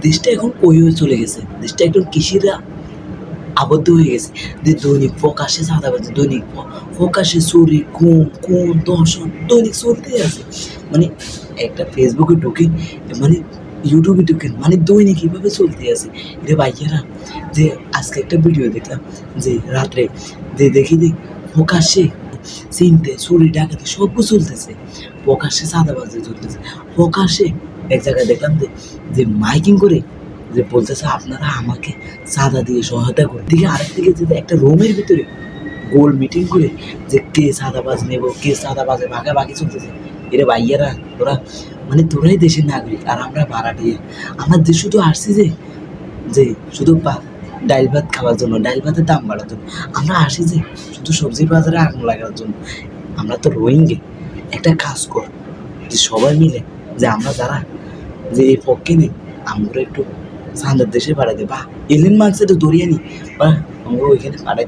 দেশটা এখন ওই হয়ে চলে গেছে। দেশটা একদম কৃষিরা আবদ্ধ হয়ে গেছে যে দৈনিক প্রকাশ্যে চাঁদাবাজি দৈনিক প- প্রকাশ্যে চুরি, খুন খুন দর্শন দৈনিক চলতেই আছে। মানে একটা ফেসবুকে ঢুকে মানে ইউটিউবে ঢুকে মানে দৈনিক কীভাবে চলতে আছে। রে ভাইয়েরা, যে আজকে একটা ভিডিও দেখলাম, যে রাত্রে যে দেখি যে প্রকাশ্যে চিনতে, চুরি, ডাকাতি সব চলতেছে। প্রকাশ্যে চাঁদাবাজি চলতেছে। প্রকাশ্যে এক জায়গায় দেখলাম যে যে মাইকিং করে যে বলতেছে, আপনারা আমাকে চাঁদা দিয়ে সহায়তা করে দিকে আরেক দিকে যদি একটা রুমের ভিতরে গোল মিটিং করে যে কে সাদা বাজ নেব, কে চাঁদাবাজে ভাগাভাগি চলতেছে। এরে ভাইয়ারা, তোরা মানে তোরাই দেশের নাগরিক আর আমরা ভাড়াটিয়ে আমার দেশ শুধু আসছি যে যে শুধু ডাইল ভাত খাওয়ার জন্য, ডাইল ভাতের দাম বাড়ার জন্য, আমরা আসি যে শুধু সবজি বাজারে আগুন লাগার জন্য। আমরা তো রোহিঙ্গে। একটা কাজ কর, যে সবাই মিলে যে আমরা যারা যে এই নেই, আমরা একটু সান্দার দেশে পাঠাই দিই বা এলিন মার্কসে তো দরিয়ে নি, বা, আমরা ওইখানে পাঠাই